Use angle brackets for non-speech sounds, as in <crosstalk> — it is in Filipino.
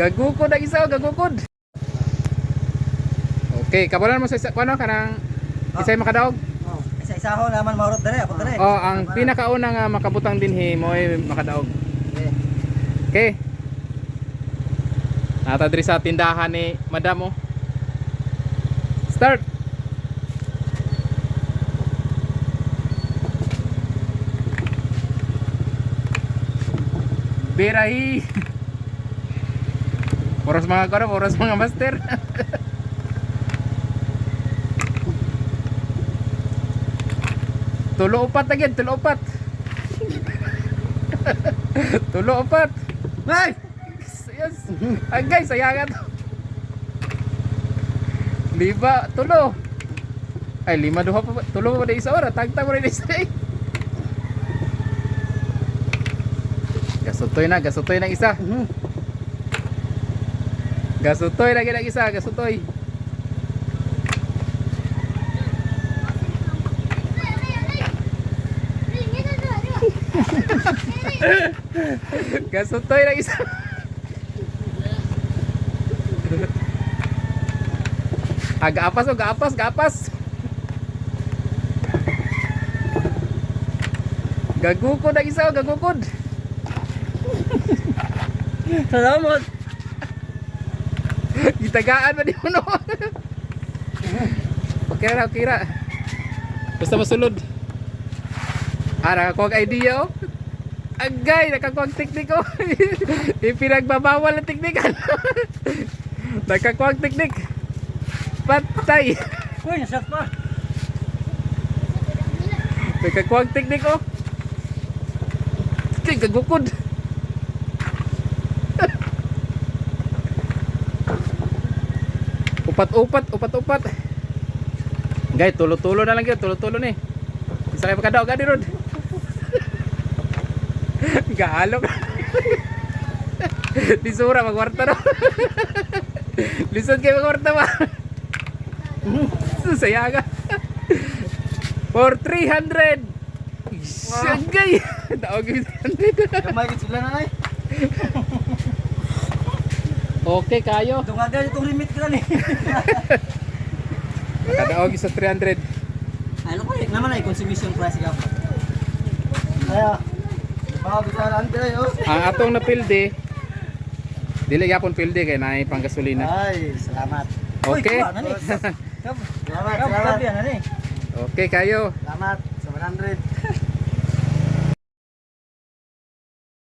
Gagukod ang isa, oh, gagukod. Okay, kabalan mo sa isa, ano, kanang isa'y makadaog. Oh, isa-isa ko naman mahurot dere, ako dere. Oh, ang pinakauna nga makabutang dinhi mo ay makadaog. Okay. Okay. Nata diri sa tindahan ni Madam oh. Start. Birahi. <laughs> Oras mga karo, oras mga master. tulo upat again, tulo upat. tulo upat. Ay! Yes. Ay guys, sayangan to. Lima, tulo. Ay, lima duha pa? Tulo pa na isa ora? Tagtag mo rin isa eh. Gasutoy na, gasutoy ng isa. Mhm. Gasutoy lagi ng isa, gasutoy. Gasutoy ng isa. Ah, gaapas o, gaapas, gaapas. Gagukod ang isa o, gagukod. Salamat. Gitagaan ba di mo no? okay ra, okay ra. Basta masulod. Ah, nakakuha ka idea oh. Agay, nakakuha ang teknik oh. <laughs> Ipinagbabawal ang teknik. <laughs> nakakuha ang teknik. Patay. Uy, nasat pa. Nakakuha ang teknik oh. Kay gagukod. Upat-upat, upat-upat. Gay, tulo-tulo na lang yun, tulo-tulo ni. Isa kayo makadaog gani rod. <laughs> Gaalok. Lisura <laughs> magwarta no. <laughs> Lisod kayo magwarta ba? Sayaga. For 300. Sagay. Daog yung 300. Kamay gid sila na. Okay kayo. Tungagan itong limit ka ni. <laughs> Kadaog sa 300. Ano ko naman ay consumption price ka. Kaya baka bisaran dire oh. Ang atong napilde dili yapon pilde kay naay pang gasolina. Ay, salamat. Okay. <laughs> Salamat, salamat. Okay kayo. Salamat sa 100. <laughs>